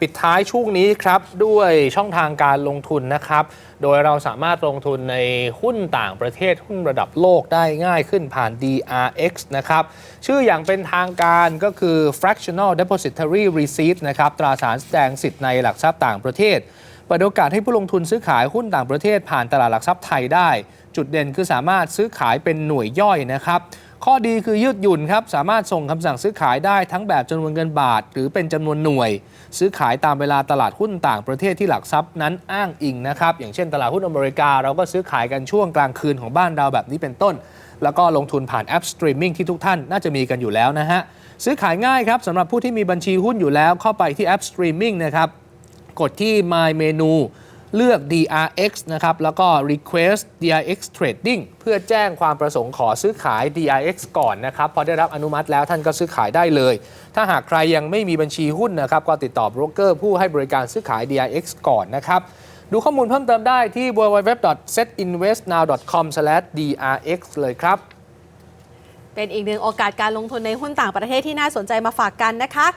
ปิดท้ายช่วงนี้ครับด้วยช่องทางการลงทุนนะครับ โดยเราสามารถลงทุนในหุ้นต่างประเทศหุ้นระดับโลกได้ง่ายขึ้นผ่าน DRX นะครับ ชื่ออย่างเป็นทางการก็คือ fractional depository receipt นะครับตราสารแสดงสิทธิ์ในหลักทรัพย์ต่างประเทศเปิดโอกาสให้ผู้ลงทุนซื้อขายหุ้นต่างประเทศผ่านตลาดหลักทรัพย์ไทยได้ จุดเด่นคือสามารถซื้อขายเป็นหน่วยย่อยนะครับ ข้อดีคือยืดหยุ่นครับ สามารถส่งคำสั่งซื้อขายได้ทั้งแบบจำนวนเงินบาท หรือเป็นจำนวนหน่วย ซื้อขายตามเวลาตลาดหุ้นต่างประเทศที่หลักทรัพย์นั้นอ้างอิงนะครับ อย่างเช่นตลาดหุ้นอเมริกา เราก็ซื้อขายกันช่วงกลางคืนของบ้านเราแบบนี้เป็นต้น แล้วก็ลงทุนผ่านแอปสตรีมมิ่งที่ทุกท่านน่าจะมีกันอยู่แล้วนะฮะซื้อขายง่ายครับสำหรับผู้ที่มีบัญชีหุ้นอยู่แล้วเข้าไปที่แอปสตรีมมิ่งนะครับกดที่ My Menu เลือก DRX นะครับ แล้วก็ Request DRX Trading เพื่อแจ้งความประสงค์ขอซื้อขาย DRX ก่อนนะครับ พอได้รับอนุมัติแล้วท่านก็ซื้อขายได้เลย ถ้าหากใครยังไม่มีบัญชีหุ้นนะครับ ก็ติดต่อโบรกเกอร์ผู้ให้บริการซื้อขาย DRX ก่อนนะครับดูข้อมูลเพิ่มเติมได้ที่ www.setinvestnow.com/drx เลยครับ เป็นอีกหนึ่งโอกาสการลงทุนในหุ้นต่างประเทศที่น่าสนใจมาฝากกันนะคะ